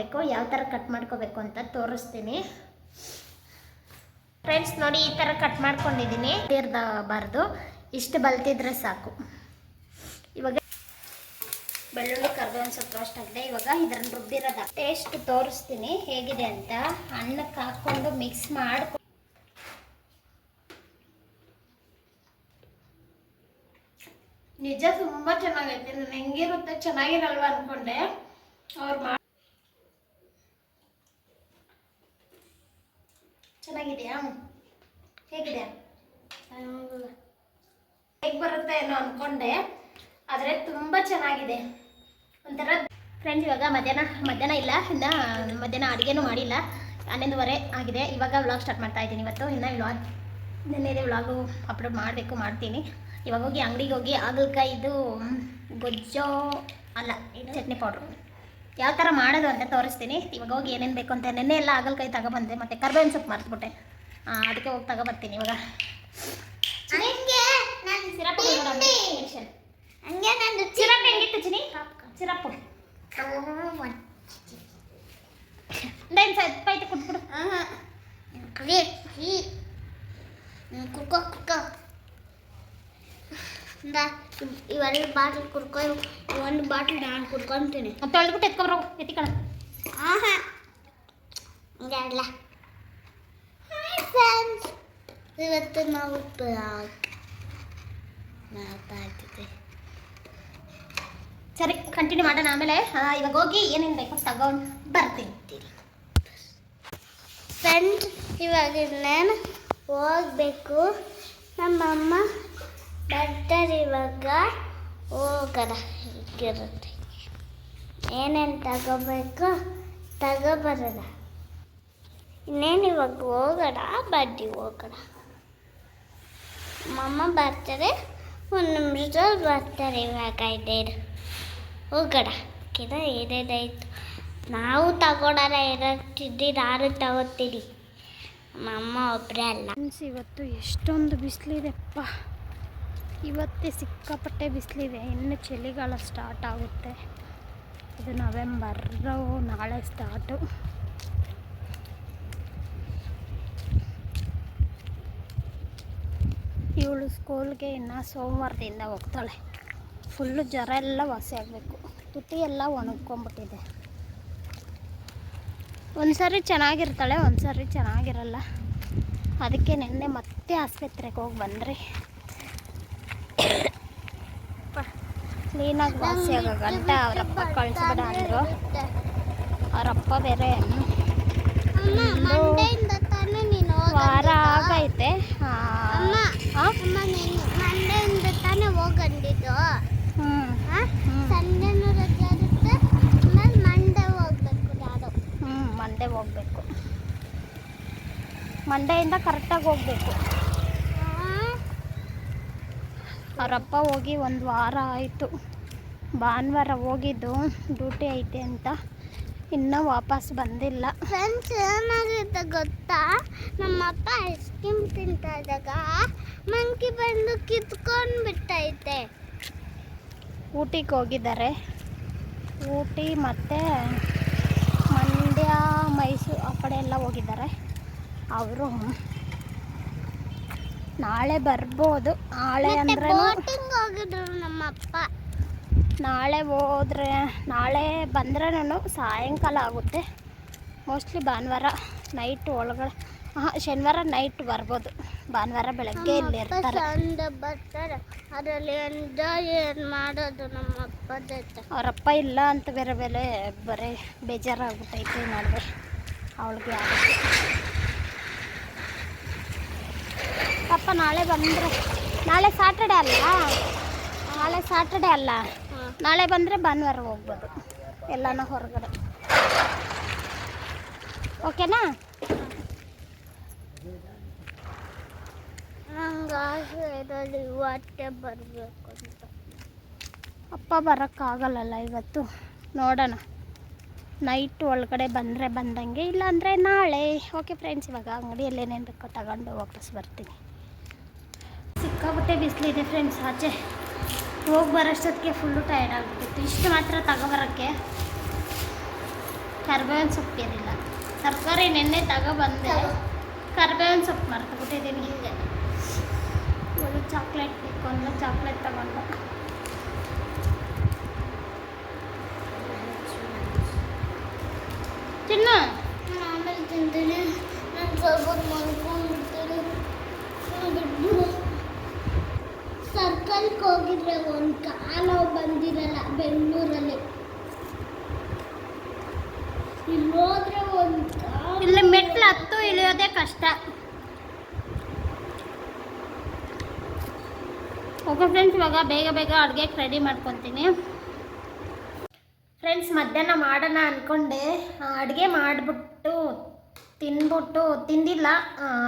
ಬೇಕು ಯಾವ ಥರ ಕಟ್ ಮಾಡ್ಕೋಬೇಕು ಅಂತ ತೋರಿಸ್ತೀನಿ. ಫ್ರೆಂಡ್ಸ್ ನೋಡಿ ಈ ಥರ ಕಟ್ ಮಾಡ್ಕೊಂಡಿದ್ದೀನಿ ತೀರ್ದಬಾರ್ದು ಇಷ್ಟು ಬಲ್ತಿದ್ರೆ ಸಾಕು. ಇವಾಗ ಬೆಳ್ಳುಳ್ಳಿ ಕರ್ದು ಒಂದು ಸ್ವಲ್ಪ ರೋಸ್ಟ್ ಆಗಿದೆ ಇವಾಗ ಇದನ್ನು ರುಬ್ಬಿರೋದ. ಟೇಸ್ಟ್ ತೋರಿಸ್ತೀನಿ ಹೇಗಿದೆ ಅಂತ. ಅನ್ನಕ್ಕೆ ಹಾಕ್ಕೊಂಡು ಮಿಕ್ಸ್ ಮಾಡ್ಕೊ ನಿಜ ತುಂಬಾ ಚೆನ್ನಾಗೈತೆ. ನಾನು ಹೆಂಗಿರುತ್ತೆ ಚೆನ್ನಾಗಿರಲ್ವ ಅನ್ಕೊಂಡೆ. ಅವ್ರು ಮಾ ಚೆನ್ನಾಗಿದೆಯಾ? ಹೇಗಿದೆ? ಹೇಗೆ ಬರುತ್ತೆ ಏನೋ ಅಂದ್ಕೊಂಡೆ ಆದರೆ ತುಂಬ ಚೆನ್ನಾಗಿದೆ. ಒಂಥರ ಫ್ರೆಂಡ್ಸ್ ಇವಾಗ ಮಧ್ಯಾಹ್ನ ಮಧ್ಯಾಹ್ನ ಇಲ್ಲ, ಇನ್ನು ಮಧ್ಯಾಹ್ನ ಅಡುಗೆನೂ ಮಾಡಿಲ್ಲ. ಹನ್ನೊಂದುವರೆ ಆಗಿದೆ. ಇವಾಗ ವ್ಲಾಗ್ ಸ್ಟಾರ್ಟ್ ಮಾಡ್ತಾ ಇದ್ದೀನಿ ಇವತ್ತು. ಇನ್ನು ವ್ಲಾಗ್ ನೆನ್ನೆದೆ ವ್ಲಾಗು ಅಪ್ಲೋಡ್ ಮಾಡಬೇಕು, ಮಾಡ್ತೀನಿ. ಇವಾಗ ಹೋಗಿ ಅಂಗಡಿಗೆ ಹೋಗಿ ಹಾಗಲಕಾಯಿದು ಗೊಜ್ಜೋ, ಅಲ್ಲ, ಚಟ್ನಿ ಪೌಡ್ರು ಯಾವ ಥರ ಮಾಡೋದು ಅಂತ ತೋರಿಸ್ತೀನಿ. ಇವಾಗ ಹೋಗಿ ಏನೇನು ಬೇಕು ಅಂತ ನೆನ್ನೆ ಎಲ್ಲ ಹಾಗಲಕಾಯಿ ತಗೊಬಂದೆ ಮತ್ತು ಕರ್ಬೇವಿನ ಸೊಪ್ಪು ಮರೆತ್ಬಿಟ್ಟೆ. ಹಾಂ ಅದಕ್ಕೆ ಹೋಗಿ ತಗೊಬರ್ತೀನಿ ಇವಾಗ. ಸಿರಪ್ ಹೆಂಗಿತ್ತು ಚಿನಿ ಸಿರಪ್ಪು ಡೈನ್ ಐತೆ ಕುಟ್ಬಿಡು. ಕುಡಿ ಕುಡ್ಕೋ ಕುಡ್ಕೋ. ಇವೆರಡು ಬಾಟ್ಲ್ ಕುಡ್ಕೊ ಒಂದು ಬಾಟ್ಲ್ ನಾನು ಕುಡ್ಕೊಂತೀನಿ. ತೊಳೆದ್ಬಿಟ್ಟು ಎತ್ಕೊಂಡು ಎತ್ತಿಕಣ ಆಹಾ. ಹಾ ಅಲ್ಲ ಹಾಯ್ ಫ್ರೆಂಡ್ಸ್ ಇವತ್ತು ನಾವು ಬ್ಲಾಗ್ ಸರಿ ಕಂಟಿನ್ಯೂ ಮಾಡೋಣ ಆಮೇಲೆ. ಇವಾಗ ಹೋಗಿ ಏನೇನು ಬೇಕು ತಗೊಂಡು ಬರ್ತೀನಿ. ಫ್ರೆಂಡ್ ಇವಾಗ ನಾನು ಹೋಗ್ಬೇಕು. ನಮ್ಮಮ್ಮ ಬರ್ತಾರೆ ಇವಾಗ ಹೋಗೋಣ ಹೀಗಿರುತ್ತೆ ಏನೇನು ತಗೋಬೇಕು ತಗೋಬರೋಣ ಇನ್ನೇನು ಇವಾಗ ಹೋಗೋಣ ಬಡ್ಡಿ ಹೋಗೋಣ ಮಮ್ಮ ಬರ್ತಾರೆ, ಒಂದು ನಿಮಿಷದಲ್ಲಿ ಬರ್ತಾರೆ ಇವಾಗ ಐದೇನು ಹೋಗೋಣ ಕಿದ ಏನೇನಾಯಿತು ನಾವು ತಗೊಳೋಣ ಏನಾಗ್ತಿದ್ದಿ ನಾನು ತಗೋತೀನಿ ನಮ್ಮ ಅಮ್ಮ ಒಬ್ಬರೇ ಅಲ್ಲ. ಇವತ್ತು ಎಷ್ಟೊಂದು ಬಿಸಿಲಿದೆಪ್ಪ ಇವತ್ತೇ ಸಿಕ್ಕಾಪಟ್ಟೆ ಬಿಸಿಲಿದೆ. ಇನ್ನು ಚಳಿಗಾಲ ಸ್ಟಾರ್ಟ್ ಆಗುತ್ತೆ. ಇದು ನವೆಂಬರು ನಾಳೆ ಸ್ಟಾರ್ಟು ಇವಳು ಸ್ಕೂಲ್ಗೆ ಇನ್ನು ಸೋಮವಾರದಿಂದ ಹೋಗ್ತಾಳೆ. ಫುಲ್ಲು ಜ್ವರ ಎಲ್ಲ ವಾಸಿ ಆಗಬೇಕು. ತುಟಿ ಎಲ್ಲ ಒಣಗ್ಕೊಂಬಿಟ್ಟಿದೆ ಒಂದು ಸರಿ ಚೆನ್ನಾಗಿರ್ತಾಳೆ ಒಂದು ಸಾರಿ ಚೆನ್ನಾಗಿರಲ್ಲ. ಅದಕ್ಕೆ ನಿನ್ನೆ ಮತ್ತೆ ಆಸ್ಪತ್ರೆಗೆ ಹೋಗಿ ಬಂದ್ರಿ. ಕ್ಲೀನಾಗಿ ವಾಸಿ ಆಗೋ ಗಂಟ ಅವರಪ್ಪ ಕಳಿಸ್ಬೇಡ ಅಂದರು. ಅವರಪ್ಪ ಬೇರೆ. ವಾರ ಆಗೈತೆ. ಆ, ಅಮ್ಮ ಆ? ಅಮ್ಮ ನೀನು ಮಂಡೆಯಿಂದ ತಾನೇ ಹೋಗಂಡಿದ್ದು? ರಜೆ ಇರುತ್ತೆ. ಮಂಡೆ ಹೋಗ್ಬೇಕು ಹ್ಞೂ ಮಂಡೆ ಹೋಗ್ಬೇಕು. ಮಂಡೆಯಿಂದ ಕರೆಕ್ಟಾಗಿ ಹೋಗ್ಬೇಕು. ಅವರಪ್ಪ ಹೋಗಿ ಒಂದು ವಾರ ಆಯಿತು. ಭಾನುವಾರ ಹೋಗಿದ್ದು ಡ್ಯೂಟಿ ಐತೆ ಅಂತ. ಇನ್ನೂ ವಾಪಸ್ ಬಂದಿಲ್ಲ. ಫ್ರೆಂಡ್ಸ್ ಗೊತ್ತಾ? ನಮ್ಮಪ್ಪ ಐಸ್ ಕ್ರೀಮ್ ತಿಂತಾ ಇದ್ದಾಗ ಮಂಕಿ ಬಂದು ಕಿತ್ಕೊಂಡು ಬಿಟ್ಟೈತೆ ಊಟಿಗೆ ಹೋಗಿದ್ದಾರೆ. ಊಟಿ ಮತ್ತು ಮಂಡ್ಯ ಮೈಸೂರು ಆ ಕಡೆ ಎಲ್ಲ ಹೋಗಿದ್ದಾರೆ. ಅವರು ನಾಳೆ ಬರ್ಬೋದು. ನಾಳೆ ಅಂದ್ರೆ ಬೋಟಿಂಗ್ ಹೋಗಿದ್ರು ನಮ್ಮಪ್ಪ. ನಾಳೆ ಹೋದ್ರೆ ನಾಳೆ ಬಂದ್ರೂ ಸಾಯಂಕಾಲ ಆಗುತ್ತೆ. ಮೋಸ್ಟ್ಲಿ ಭಾನುವಾರ ನೈಟ್ ಒಳಗಡೆ. ಹಾಂ ಶನಿವಾರ ನೈಟ್ ಬರ್ಬೋದು. ಭಾನುವಾರ ಬೆಳಗ್ಗೆ ಇಲ್ಲಿ ಬರ್ತಾರೆ. ಅದರಲ್ಲಿ ಎಂಜಾಯ್ ಏನು ಮಾಡೋದು ನಮ್ಮಪ್ಪ ಜೊತೆ. ಅವರಪ್ಪ ಇಲ್ಲ ಅಂತ ಬೇರೆ ಬೇರೆ ಬರೀ ಬೇಜಾರಾಗ್ಬಿಟ್ಟೈತೆ ನಡುವೆ ಅವಳಿಗೆ ಆಗುತ್ತೆ ಪಾಪ ನಾಳೆ ಬಂದರೆ. ನಾಳೆ ಸಾಟರ್ಡೆ ಅಲ್ಲ? ನಾಳೆ ಸಾಟರ್ಡೆ ಅಲ್ಲ. ನಾಳೆ ಬಂದರೆ ಭಾನುವಾರ ಹೋಗ್ಬೋದು. ಎಲ್ಲಾನು ಹೊರಗಡೆ. ಓಕೆನಾ ನಂಗೆ ಆಸೆ ಇರೋದು ಇವತ್ತೇ ಬರಬೇಕು ಅಂತ. ಅಪ್ಪ ಬರೋಕ್ಕಾಗಲ್ಲಲ್ಲ ಇವತ್ತು? ನೋಡೋಣ. ನೈಟ್ ಒಳಗಡೆ ಬಂದರೆ ಬಂದಂಗೆ ಇಲ್ಲಾಂದರೆ ನಾಳೆ. ಓಕೆ ಫ್ರೆಂಡ್ಸ್ ಇವಾಗ ಅಂಗಡಿಯಲ್ಲಿ ಏನೇನು ಬೇಕೋ ತಗೊಂಡು ವಾಪಸ್ ಬರ್ತೀನಿ. ಸಿಕ್ಕಾಬಿಟ್ಟೆ ಬಿಸಿಲಿದೆ ಫ್ರೆಂಡ್ಸ್ ಆಚೆ ಹೋಗಿ ಬರೋಷ್ಟೊತ್ತಿಗೆ ಫುಲ್ಲು ಟೈರ್ಡ್ ಆಗಿಬಿಟ್ಟಿತ್ತು. ಇಷ್ಟು ಮಾತ್ರ ತಗೊಬರೋಕ್ಕೆ ಕರ್ಬೇವಿನ ಸೊಪ್ಪು ಏನಿಲ್ಲ. ತರಕಾರಿ ನೆನ್ನೆ ತಗೊಬಂದೆ ಕರ್ಬೇವಿನ ಸೊಪ್ಪು ಮರ್ತುಬಿಟ್ಟಿದ್ದೀನಿ. ಹೀಗೆ. ಒಂದು ಚಾಕ್ಲೇಟ್ ಬೇಕು ಅಂದ್ರೆ ಚಾಕ್ಲೇಟ್ ತಗೊಂಡು. ತಿನ್ನು. ನಾನು ಆಮೇಲೆ ತಿಂತೀನಿ. ನಾನು ಸ್ವಲ್ಪ ಮಲ್ಕೊಂಡ್ಬಿಡ್ತೀನಿ ಸರ್ಕಲ್ಗೆ ಹೋಗಿದ್ರೆ ಒಂದು ಕಾಲು ಬಂದಿರಲ್ಲ ಬೆಂಗಳೂರಲ್ಲಿ. ಇಲ್ಲಿ ಹೋದ್ರೆ ಒಂದು ಇಲ್ಲಿ ಮೆಟ್ಲು ಹತ್ತು ಇಳಿಯೋದೇ ಕಷ್ಟ. ಓಕೆ ಫ್ರೆಂಡ್ಸ್ ಇವಾಗ ಬೇಗ ಬೇಗ ಅಡುಗೆಗೆ ರೆಡಿ ಮಾಡ್ಕೊತೀನಿ. ಫ್ರೆಂಡ್ಸ್ ಮಧ್ಯಾಹ್ನ ಮಾಡೋಣ ಅಂದ್ಕೊಂಡೆ ಅಡುಗೆ ಮಾಡಿಬಿಟ್ಟು ತಿಂದ್ಬಿಟ್ಟು ತಿಂದಿಲ್ಲ.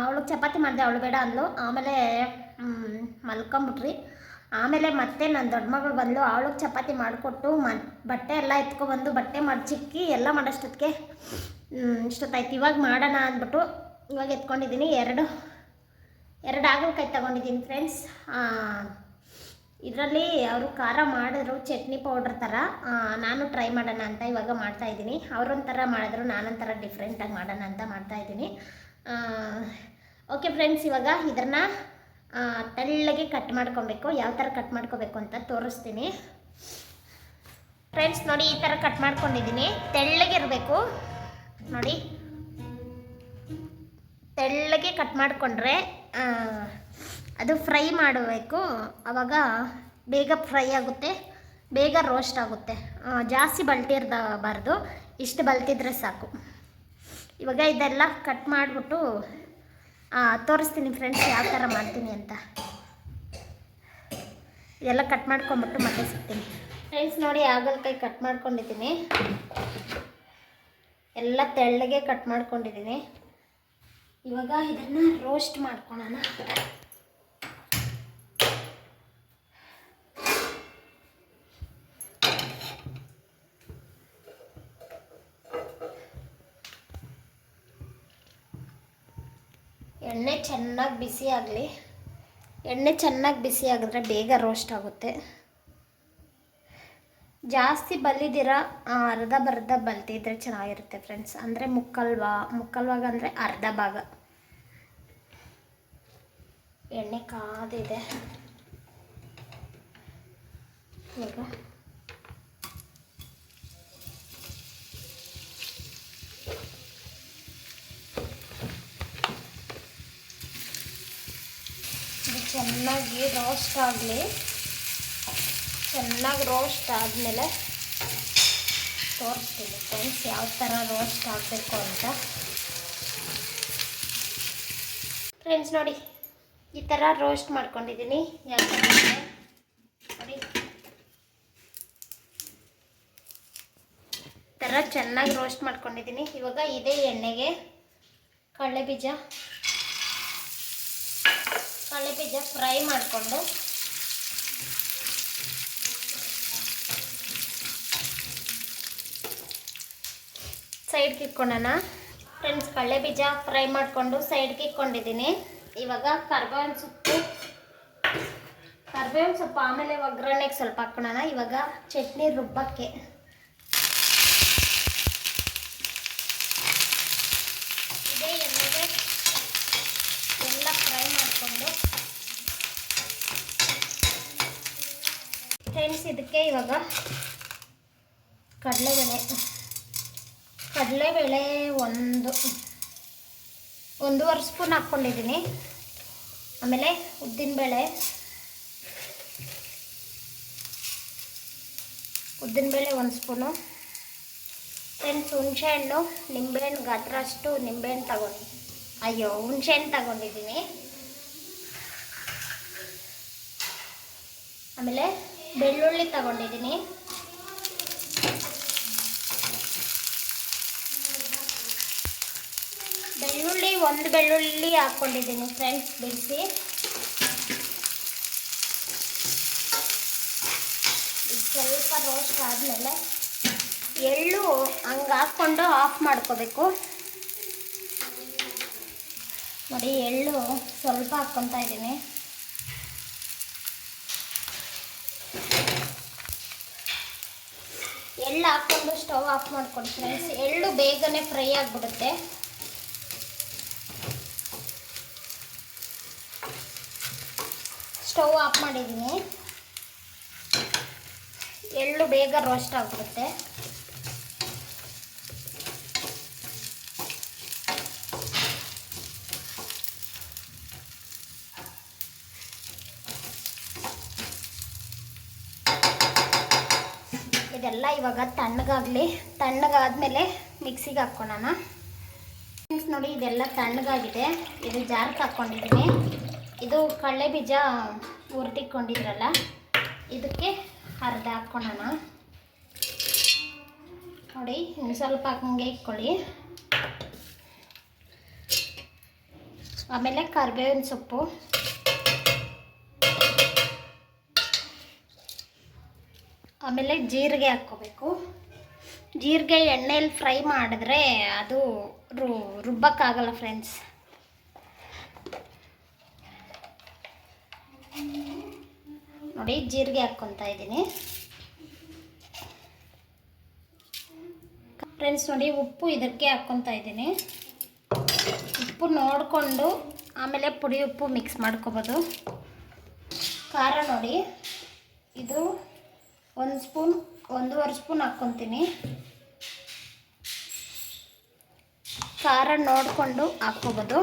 ಅವಳಿಗೆ ಚಪಾತಿ ಮಾಡಿದೆ, ಅವಳು ಬೇಡ ಅಂದ್ಲು. ಆಮೇಲೆ ಮಲ್ಕೊಂಬಿಟ್ರಿ. ಆಮೇಲೆ ಮತ್ತೆ ನನ್ನ ದೊಡ್ಡ ಮಗಳು ಬಂದಳು ಅವಳಿಗೆ ಚಪಾತಿ ಮಾಡಿಕೊಟ್ಟು ಮ ಬಟ್ಟೆ ಎಲ್ಲ ಎತ್ಕೊಬಂದು ಬಟ್ಟೆ ಮಡಚಿಕ್ಕಿ ಎಲ್ಲ ಮಾಡೋಷ್ಟೊತ್ತಿಗೆ ಇಷ್ಟೊತ್ತಾಯ್ತು. ಇವಾಗ ಮಾಡೋಣ ಅಂದ್ಬಿಟ್ಟು ಇವಾಗ ಎತ್ಕೊಂಡಿದ್ದೀನಿ. ಎರಡು ಎರಡು ಹಾಗಲಕಾಯಿ ತಗೊಂಡಿದ್ದೀನಿ ಫ್ರೆಂಡ್ಸ್ ಇದರಲ್ಲಿ ಅವರು ಖಾರ ಮಾಡಿದ್ರು, ಚಟ್ನಿ ಪೌಡ್ರ್ ಥರ. ನಾನು ಟ್ರೈ ಮಾಡೋಣ ಅಂತ ಇವಾಗ ಮಾಡ್ತಾಯಿದ್ದೀನಿ ಅವರೊಂಥರ ಮಾಡಿದ್ರು, ನಾನೊಂಥರ ಡಿಫ್ರೆಂಟಾಗಿ ಮಾಡೋಣ ಅಂತ ಮಾಡ್ತಾ ಇದ್ದೀನಿ. ಓಕೆ ಫ್ರೆಂಡ್ಸ್ ಇವಾಗ ಇದನ್ನು ತೆಳ್ಳಗೆ ಕಟ್ ಮಾಡ್ಕೊಬೇಕು. ಯಾವ ಥರ ಕಟ್ ಮಾಡ್ಕೋಬೇಕು ಅಂತ ತೋರಿಸ್ತೀನಿ. ಫ್ರೆಂಡ್ಸ್ ನೋಡಿ ಈ ಥರ ಕಟ್ ಮಾಡ್ಕೊಂಡಿದ್ದೀನಿ. ತೆಳ್ಳಗೆ ಇರಬೇಕು. ನೋಡಿ. ತೆಳ್ಳಗೆ ಕಟ್ ಮಾಡಿಕೊಂಡ್ರೆ ಅದು ಫ್ರೈ ಮಾಡಬೇಕು. ಆವಾಗ ಬೇಗ ಫ್ರೈ ಆಗುತ್ತೆ. ಬೇಗ ರೋಸ್ಟ್ ಆಗುತ್ತೆ. ಜಾಸ್ತಿ ಬಲ್ತಿರ್ದಬಾರ್ದು ಇಷ್ಟು ಬಲ್ತಿದ್ರೆ ಸಾಕು. ಇವಾಗ ಇದೆಲ್ಲ ಕಟ್ ಮಾಡಿಬಿಟ್ಟು ತೋರಿಸ್ತೀನಿ ಫ್ರೆಂಡ್ಸ್ ಯಾವ ಥರ ಮಾಡ್ತೀನಿ ಅಂತ. ಇದೆಲ್ಲ ಕಟ್ ಮಾಡ್ಕೊಂಬಿಟ್ಟು ಮತ್ತೆ ಸಿಗ್ತೀನಿ. ಫ್ರೆಂಡ್ಸ್ ನೋಡಿ ಹಾಗಲಕಾಯಿ ಕಟ್ ಮಾಡ್ಕೊಂಡಿದ್ದೀನಿ. ಎಲ್ಲ ತೆಳ್ಳಗೆ ಕಟ್ ಮಾಡ್ಕೊಂಡಿದ್ದೀನಿ. ಇವಾಗ ಇದನ್ನು ರೋಸ್ಟ್ ಮಾಡ್ಕೊಳ್ಳೋಣ ಎಣ್ಣೆ ಚೆನ್ನಾಗಿ ಬಿಸಿ ಆಗಲಿ. ಎಣ್ಣೆ ಚೆನ್ನಾಗಿ ಬಿಸಿ ಆಗಿದ್ರೆ ಬೇಗ ರೋಸ್ಟ್ ಆಗುತ್ತೆ. ಜಾಸ್ತಿ ಬಲ್ಲಿದ್ದೀರಾ ಅರ್ಧ ಬರ್ಧ ಬಲ್ತಿದ್ರೆ ಚೆನ್ನಾಗಿರುತ್ತೆ ಫ್ರೆಂಡ್ಸ್ ಅಂದರೆ ಮುಕ್ಕಲ್ವಾ, ಮುಕ್ಕಲ್ವಾಗ ಅಂದರೆ ಅರ್ಧ ಭಾಗ. ಎಣ್ಣೆ ಕಾದಿದೆ. ಈಗ ಚೆನ್ನಾಗಿ ರೋಸ್ಟ್ ಆಗಲಿ. ಚೆನ್ನಾಗಿ ರೋಸ್ಟ್ ಆದಮೇಲೆ ತೋರಿಸ್ತೀನಿ ಫ್ರೆಂಡ್ಸ್ ಯಾವ ಥರ ರೋಸ್ಟ್ ಆಗಬೇಕು ಅಂತ. ಫ್ರೆಂಡ್ಸ್ ನೋಡಿ, ಈ ಥರ ರೋಸ್ಟ್ ಮಾಡ್ಕೊಂಡಿದ್ದೀನಿ. ಯಾಕಂದರೆ ನೋಡಿ, ಈ ಥರ ಚೆನ್ನಾಗಿ ರೋಸ್ಟ್ ಮಾಡ್ಕೊಂಡಿದ್ದೀನಿ. ಇವಾಗ ಇದೇ ಎಣ್ಣೆಗೆ ಕಡಲೆ ಬೀಜ ಕಡಲೆ ಬೀಜ ಫ್ರೈ ಮಾಡಿಕೊಂಡು. ಸೈಡ್ಗೆ ಇಟ್ಕೊಳ್ಳೋಣ ಫ್ರೆಂಡ್ಸ್ ಕಡಲೆ ಬೀಜ ಫ್ರೈ ಮಾಡಿಕೊಂಡು ಸೈಡ್ಗೆ ಇಟ್ಕೊಂಡಿದ್ದೀನಿ. ಇವಾಗ ಕರ್ಬೇವಿನ ಸೊಪ್ಪು. ಕರ್ಬೇವಿನ ಸೊಪ್ಪು ಆಮೇಲೆ ಒಗ್ಗರಣೆಗೆ ಸ್ವಲ್ಪ ಹಾಕ್ಕೊಳ್ಳೋಣ ಇವಾಗ ಚಟ್ನಿ ರುಬ್ಬಕ್ಕೆ ಇದೇ ಎಣ್ಣೆಗೆ ಎಲ್ಲ ಫ್ರೈ ಮಾಡಿಕೊಂಡು ಫ್ರೆಂಡ್ಸ್ ಇದಕ್ಕೆ ಇವಾಗ ಕಡಲೆಬೇಳೆ. ಕಡಲೆಬೇಳೆ ಒಂದು, ಒಂದೂವರೆ ಸ್ಪೂನ್ ಹಾಕ್ಕೊಂಡಿದ್ದೀನಿ. ಆಮೇಲೆ ಉದ್ದಿನಬೇಳೆ ಉದ್ದಿನಬೇಳೆ ಒಂದು ಸ್ಪೂನು. ಫ್ರೆಂಡ್ಸ್ ಹುಣಸೆಹಣ್ಣು ನಿಂಬೆಹಣ್ಣು ಗಾತ್ರ ಅಷ್ಟು ನಿಂಬೆಹಣ್ಣು ತಗೊಂಡು, ಅಯ್ಯೋ ಹುಣಸೆಹಣ್ಣು ತಗೊಂಡಿದ್ದೀನಿ. ಆಮೇಲೆ ಬೆಳ್ಳುಳ್ಳಿ ತಗೊಂಡಿದ್ದೀನಿ. ಬೆಳ್ಳುಳ್ಳಿ ಒಂದು ಬೆಳ್ಳುಳ್ಳಿ ಹಾಕ್ಕೊಂಡಿದ್ದೀನಿ ಫ್ರೆಂಡ್ಸ್, ಬಿಡಿಸಿ. ಸ್ವಲ್ಪ ರೋಸ್ಟ್ ಆದಮೇಲೆ ಎಳ್ಳು ಹಂಗೆ ಹಾಕ್ಕೊಂಡು ಆಫ್ ಮಾಡ್ಕೋಬೇಕು. ನೋಡಿ, ಎಳ್ಳು ಸ್ವಲ್ಪ ಹಾಕ್ಕೊತಾ ಇದ್ದೀನಿ. ಹಾಕ್ಕೊಂಡು ಸ್ಟವ್ ಆಫ್ ಮಾಡ್ಕೊಂಡು ಫ್ರೆಂಡ್ಸ್ ಎಳ್ಳು ಬೇಗನೆ ಫ್ರೈ ಆಗಿಬಿಡುತ್ತೆ. ಸ್ಟವ್ ಆಫ್ ಮಾಡಿದ್ದೀನಿ. ಎಳ್ಳು ಬೇಗ ರೋಸ್ಟ್ ಆಗಿಬಿಡುತ್ತೆ ಇದೆಲ್ಲ ಇವಾಗ ತಣ್ಣಗಾಗಲಿ, ತಣ್ಣಗಾದ್ಮೇಲೆ ಮಿಕ್ಸಿಗೆ ಹಾಕ್ಕೊಳ್ಳೋಣ ಫ್ರೆಂಡ್ಸ್ ನೋಡಿ, ಇದೆಲ್ಲ ತಣ್ಣಗಾಗಿದೆ. ಇದು ಜಾರ್ಗೆ ಹಾಕ್ಕೊಂಡಿದ್ದೀನಿ. ಇದು ಕಡಲೆ ಬೀಜ ಹುರಿದಿಕ್ಕೊಂಡಿದ್ರಲ್ಲ ಇದಕ್ಕೆ ಅರ್ಧ ಹಾಕ್ಕೊಳ್ಳೋಣ ನೋಡಿ, ಇನ್ನು ಸ್ವಲ್ಪ ಹಾಕಂಗೆ ಇಟ್ಕೊಳ್ಳಿ. ಆಮೇಲೆ ಕರ್ಬೇವಿನ ಸೊಪ್ಪು. ಆಮೇಲೆ ಜೀರಿಗೆ ಹಾಕ್ಕೋಬೇಕು. ಜೀರಿಗೆ ಎಣ್ಣೆಯಲ್ಲಿ ಫ್ರೈ ಮಾಡಿದ್ರೆ ಅದು ರು, ರುಬ್ಬಕ್ಕಾಗಲ್ಲ ಫ್ರೆಂಡ್ಸ್ ನೋಡಿ ಜೀರಿಗೆ ಹಾಕ್ಕೊತಾ ಇದ್ದೀನಿ. ಫ್ರೆಂಡ್ಸ್ ನೋಡಿ ಉಪ್ಪು ಇದಕ್ಕೆ ಹಾಕ್ಕೊತಾ ಇದ್ದೀನಿ. ಉಪ್ಪು ನೋಡಿಕೊಂಡು ಆಮೇಲೆ ಪುಡಿ ಉಪ್ಪು ಮಿಕ್ಸ್ ಮಾಡ್ಕೋಬೋದು. ಖಾರ ನೋಡಿ. ಇದು ಒಂದು ಸ್ಪೂನ್, ಒಂದೂವರೆ ಸ್ಪೂನ್ ಹಾಕ್ಕೊತೀನಿ. ಖಾರ ನೋಡಿಕೊಂಡು ಹಾಕ್ಕೋಬೋದು.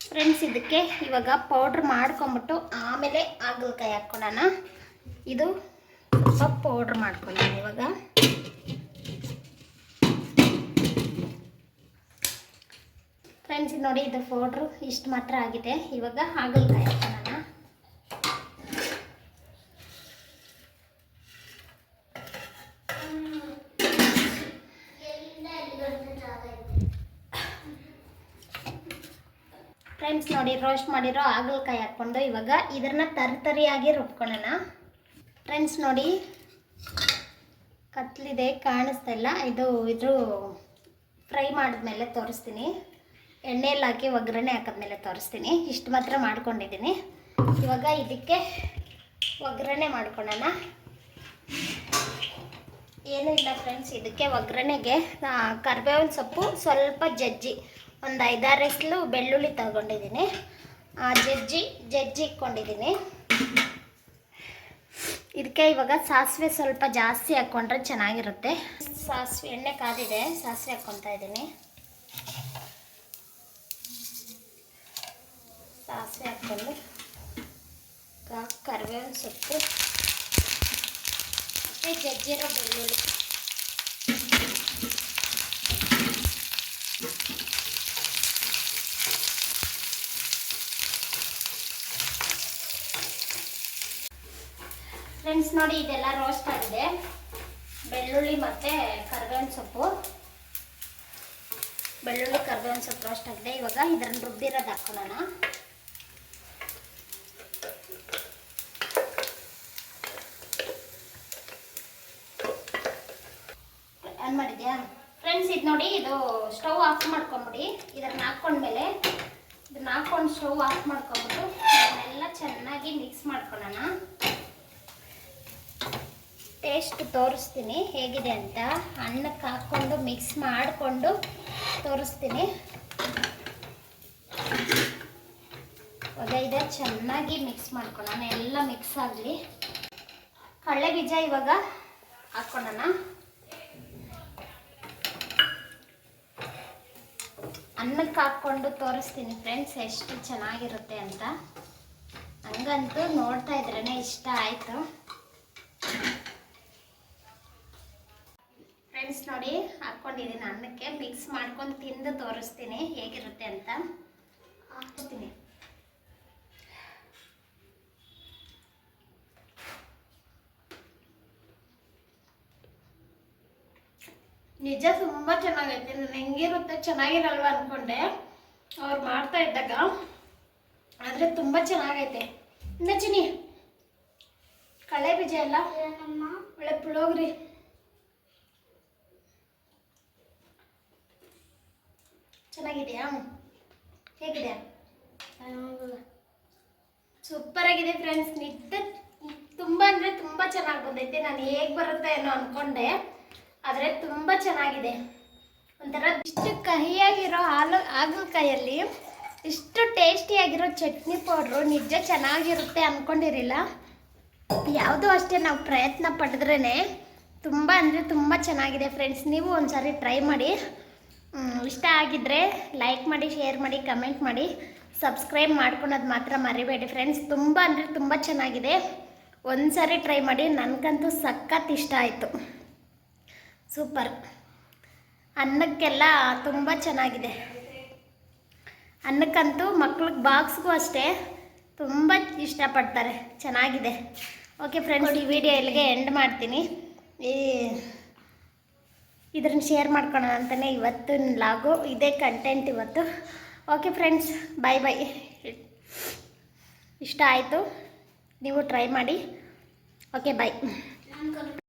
ಫ್ರೆಂಡ್ಸ್ ಇದಕ್ಕೆ ಇವಾಗ ಪೌಡ್ರ್ ಮಾಡ್ಕೊಂಬಿಟ್ಟು ಆಮೇಲೆ ಹಾಗಲಕಾಯಿ ಹಾಕ್ಕೊಳ್ಳೋಣ ಇದು ಸ್ವಲ್ಪ ಪೌಡ್ರ್ ಮಾಡ್ಕೊಳ್ಳೋಣ ಇವಾಗ. ಫ್ರೆಂಡ್ಸ್ ನೋಡಿ ಇದು ಪೌಡ್ರು ಇಷ್ಟು ಮಾತ್ರ ಆಗಿದೆ. ಇವಾಗ ಹಾಗಲಕಾಯಿ ಹಾಕ್ಕೊಳ್ಳೋಣ ಫ್ರೆಂಡ್ಸ್ ನೋಡಿ ರೋಸ್ಟ್ ಮಾಡಿರೋ ಹಾಗಲಕಾಯಿ ಹಾಕ್ಕೊಂಡು ಇವಾಗ ಇದನ್ನ ತರಿತರಿಯಾಗಿ ರುಬ್ಕೊಳ್ಳೋಣ. ಫ್ರೆಂಡ್ಸ್ ನೋಡಿ ಕತ್ತಲಿದೆ ಕಾಣಿಸ್ತಾ ಇಲ್ಲ. ಇದು ಇದು ಫ್ರೈ ಮಾಡಿದ್ಮೇಲೆ ತೋರಿಸ್ತೀನಿ. ಎಣ್ಣೆಯಲ್ಲಿ ಹಾಕಿ ಒಗ್ಗರಣೆ ಹಾಕಿದ್ಮೇಲೆ ತೋರಿಸ್ತೀನಿ. ಇಷ್ಟು ಮಾತ್ರ ಮಾಡ್ಕೊಂಡಿದ್ದೀನಿ. ಇವಾಗ ಇದಕ್ಕೆ ಒಗ್ಗರಣೆ ಮಾಡ್ಕೊಳ್ಳೋಣ. ಏನೂ ಇಲ್ಲ ಫ್ರೆಂಡ್ಸ್, ಇದಕ್ಕೆ ಒಗ್ಗರಣೆಗೆ ಕರ್ಬೇವಿನ ಕರಿಬೇವಿನ ಸೊಪ್ಪು, ಸ್ವಲ್ಪ ಜಜ್ಜಿ. ಒಂದು ಐದಾರು ಎಸ್ಲು ಬೆಳ್ಳುಳ್ಳಿ ತಗೊಂಡಿದ್ದೀನಿ. ಜಜ್ಜಿ ಜಜ್ಜಿ ಇಟ್ಕೊಂಡಿದ್ದೀನಿ. ಇದಕ್ಕೆ ಇವಾಗ ಸಾಸಿವೆ ಸ್ವಲ್ಪ ಜಾಸ್ತಿ ಹಾಕ್ಕೊಂಡ್ರೆ ಚೆನ್ನಾಗಿರುತ್ತೆ. ಸಾಸಿವೆ, ಎಣ್ಣೆ ಕಾದಿದೆ, ಸಾಸಿವೆ ಹಾಕ್ಕೊತಾ ಇದ್ದೀನಿ. ಸಾಸಿವೆ ಹಾಕ್ಕೊಂಡು ಕರಿಬೇವಿನ ಸೊಪ್ಪು, ಮತ್ತು ಜಜ್ಜಿರೋ ಬೆಳ್ಳುಳ್ಳಿ. ಫ್ರೆಂಡ್ಸ್ ನೋಡಿ ಇದೆಲ್ಲ ರೋಸ್ಟ್ ಆಗಿದೆ. ಬೆಳ್ಳುಳ್ಳಿ ಮತ್ತು ಕರ್ಬೇವಿನ ಸೊಪ್ಪು. ಬೆಳ್ಳುಳ್ಳಿ, ಕರ್ಬೇವಿನ ಸೊಪ್ಪು ರೋಸ್ಟ್ ಆಗಿದೆ. ಇವಾಗ ಇದನ್ನು ರುಬ್ಬಿರೋದು ಹಾಕ್ಕೊಳ್ಳೋಣ ಆನ್ ಮಾಡಿದ್ಯಾ? ಫ್ರೆಂಡ್ಸ್ ಇದು ನೋಡಿ, ಇದು ಸ್ಟವ್ ಆಫ್ ಮಾಡ್ಕೊಂಬಿಡಿ. ಇದನ್ನ ಹಾಕ್ಕೊಂಡ್ಮೇಲೆ ಇದನ್ನ ಹಾಕ್ಕೊಂಡು ಸ್ಟವ್ ಆಫ್ ಮಾಡ್ಕೊಂಬಿಟ್ಟು, ಇದನ್ನೆಲ್ಲ ಚೆನ್ನಾಗಿ ಮಿಕ್ಸ್ ಮಾಡ್ಕೊಳ್ಳೋಣ ಟೇಸ್ಟ್ ತೋರಿಸ್ತೀನಿ. ಹೇಗಿದೆ ಅಂತ ಅನ್ನಕ್ಕೆ ಹಾಕ್ಕೊಂಡು ಮಿಕ್ಸ್ ಮಾಡಿಕೊಂಡು ತೋರಿಸ್ತೀನಿ. ಒದೈದ ಚೆನ್ನಾಗಿ ಮಿಕ್ಸ್ ಮಾಡ್ಕೊಳ್ಳೋಣ. ಎಲ್ಲ ಮಿಕ್ಸ್ ಆಗಲಿ. ಕಡಲೆ ಬೀಜ ಇವಾಗ ಹಾಕ್ಕೊಳ್ಳೋಣ. ಅನ್ನಕ್ಕೆ ಹಾಕ್ಕೊಂಡು ತೋರಿಸ್ತೀನಿ ಫ್ರೆಂಡ್ಸ್ ಎಷ್ಟು ಚೆನ್ನಾಗಿರುತ್ತೆ ಅಂತ. ಹಂಗಂತೂ ನೋಡ್ತಾ ಇದ್ರೇ ಇಷ್ಟ ಆಯಿತು. ಫ್ರೆಂಡ್ಸ್ ನೋಡಿ ಹಾಕ್ಕೊಂಡಿದ್ದೀನಿ ಅನ್ನಕ್ಕೆ. ಮಿಕ್ಸ್ ಮಾಡ್ಕೊಂಡು ತಿಂದು ತೋರಿಸ್ತೀನಿ ಹೇಗಿರುತ್ತೆ ಅಂತ. ಹಾಕ್ತೀನಿ ನಿಜ ತುಂಬ ಚೆನ್ನಾಗೈತೆ. ನಾನು ಹೆಂಗಿರುತ್ತೆ ಚೆನ್ನಾಗಿರಲ್ವ ಅಂದ್ಕೊಂಡೆ ಅವ್ರು ಮಾಡ್ತಾ ಇದ್ದಾಗ. ಆದರೆ ತುಂಬ ಚೆನ್ನಾಗೈತೆ. ನಚಿನಿ ಚಿನಿ ಕಳೆ ಬೀಜ ಎಲ್ಲ? ಒಳ್ಳೆ ಪುಳೋಗ್ರಿ. ಚೆನ್ನಾಗಿದೆಯಾ? ಹೇಗಿದೆ. ಸೂಪರ್ ಆಗಿದೆ ಫ್ರೆಂಡ್ಸ್ ನಿಜ ತುಂಬ ಅಂದರೆ ತುಂಬ ಚೆನ್ನಾಗಿ ಬಂದೈತೆ. ನಾನು ಹೇಗೆ ಬರುತ್ತೆ ಏನೋ ಅಂದ್ಕೊಂಡೆ ಆದರೆ ತುಂಬ ಚೆನ್ನಾಗಿದೆ. ಒಂಥರ ಇಷ್ಟು ಕಹಿಯಾಗಿರೋ ಹಾಲು, ಹಾಗಲಕಾಯಲ್ಲಿ ಇಷ್ಟು ಟೇಸ್ಟಿಯಾಗಿರೋ ಚಟ್ನಿ ಪೌಡ್ರು ನಿಜ ಚೆನ್ನಾಗಿರುತ್ತೆ ಅಂದ್ಕೊಂಡಿರಲಿಲ್ಲ ಯಾವುದೂ ಅಷ್ಟೇ ನಾವು ಪ್ರಯತ್ನ ಪಡೆದ್ರೇ ತುಂಬ ಅಂದರೆ ತುಂಬ ಚೆನ್ನಾಗಿದೆ ಫ್ರೆಂಡ್ಸ್ ನೀವು ಒಂದ್ಸಾರಿ ಟ್ರೈ ಮಾಡಿ. ಇಷ್ಟ ಆಗಿದ್ದರೆ ಲೈಕ್ ಮಾಡಿ ಶೇರ್ ಮಾಡಿ ಕಮೆಂಟ್ ಮಾಡಿ ಸಬ್ಸ್ಕ್ರೈಬ್ ಮಾಡ್ಕೊಳೋದು ಮಾತ್ರ ಮರಿಬೇಡಿ ಫ್ರೆಂಡ್ಸ್ ತುಂಬ ಅಂದರೆ ತುಂಬ ಚೆನ್ನಾಗಿದೆ. ಒಂದ್ಸರಿ ಟ್ರೈ ಮಾಡಿ, ನನಗಂತೂ ಸಖತ್ ಇಷ್ಟ ಆಯಿತು. ಸೂಪರ್ ಅನ್ನಕ್ಕೆಲ್ಲ ತುಂಬ ಚೆನ್ನಾಗಿದೆ. ಅನ್ನಕ್ಕಂತೂ ಮಕ್ಳಿಗೆ ಬಾಕ್ಸ್ಗೂ ಅಷ್ಟೇ ತುಂಬ ಇಷ್ಟಪಡ್ತಾರೆ. ಚೆನ್ನಾಗಿದೆ. ಓಕೆ ಫ್ರೆಂಡ್ಸ್ ಈ ವಿಡಿಯೋ ಇಲ್ಲಿಗೆ ಎಂಡ್ ಮಾಡ್ತೀನಿ. ಈ ಇದನ್ನು ಶೇರ್ ಮಾಡ್ಕೊಳ್ಳೋಣ ಅಂತಲೇ ಇವತ್ತು ಲಾಗು, ಇದೇ ಕಂಟೆಂಟ್ ಇವತ್ತು. ಓಕೆ ಫ್ರೆಂಡ್ಸ್ ಬಾಯ್ ಬಾಯ್ ಇಷ್ಟ ಆಯಿತು, ನೀವು ಟ್ರೈ ಮಾಡಿ. Okay bye